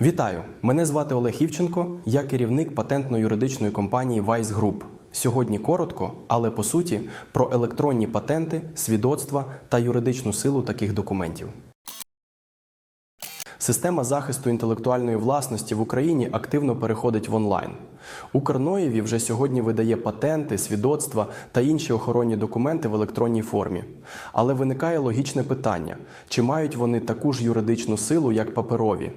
Вітаю! Мене звати Олег Івченко, я керівник патентно-юридичної компанії Vice Group. Сьогодні коротко, але по суті, про електронні патенти, свідоцтва та юридичну силу таких документів. Система захисту інтелектуальної власності в Україні активно переходить в онлайн. Укрноєві вже сьогодні видає патенти, свідоцтва та інші охоронні документи в електронній формі. Але виникає логічне питання: чи мають вони таку ж юридичну силу, як паперові?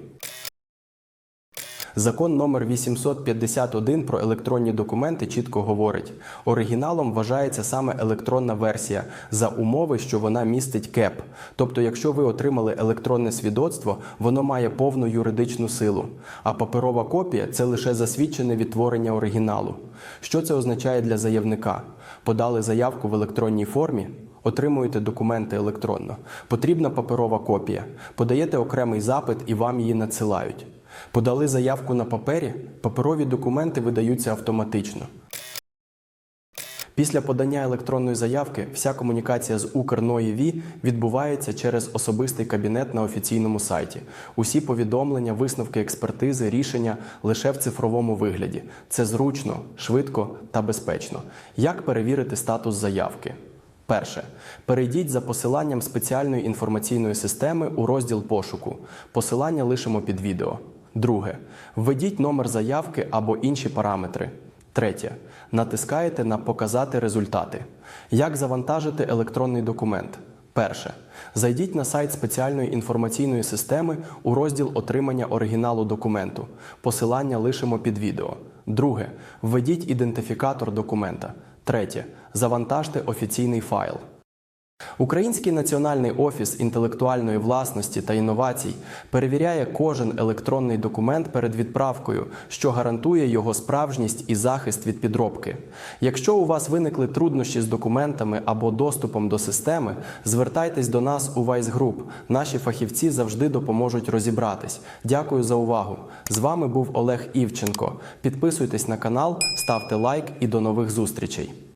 Закон номер 851 про електронні документи чітко говорить: оригіналом вважається саме електронна версія за умови, що вона містить КЕП. Тобто, якщо ви отримали електронне свідоцтво, воно має повну юридичну силу. А паперова копія це лише засвідчене відтворення оригіналу. Що це означає для заявника? Подали заявку в електронній формі. Отримуєте документи електронно. Потрібна паперова копія. Подаєте окремий запит і вам її надсилають. Подали заявку на папері, паперові документи видаються автоматично. Після подання електронної заявки вся комунікація з Укрноєві відбувається через особистий кабінет на офіційному сайті. Усі повідомлення, висновки експертизи, рішення лише в цифровому вигляді. Це зручно, швидко та безпечно. Як перевірити статус заявки? Перше. Перейдіть за посиланням спеціальної інформаційної системи у розділ пошуку. Посилання лишимо під відео. Друге. Введіть номер заявки або інші параметри. Третє. Натискаєте на Показати результати. Як завантажити електронний документ? Перше. Зайдіть на сайт спеціальної інформаційної системи у розділ Отримання оригіналу документу. Посилання лишимо під відео. Друге. Введіть ідентифікатор документа. Третє. Завантажте офіційний файл. Український національний офіс інтелектуальної власності та інновацій перевіряє кожен електронний документ перед відправкою, що гарантує його справжність і захист від підробки. Якщо у вас виникли труднощі з документами або доступом до системи, звертайтесь до нас у Vice Group. Наші фахівці завжди допоможуть розібратись. Дякую за увагу. З вами був Олег Івченко. Підписуйтесь на канал, ставте лайк і до нових зустрічей.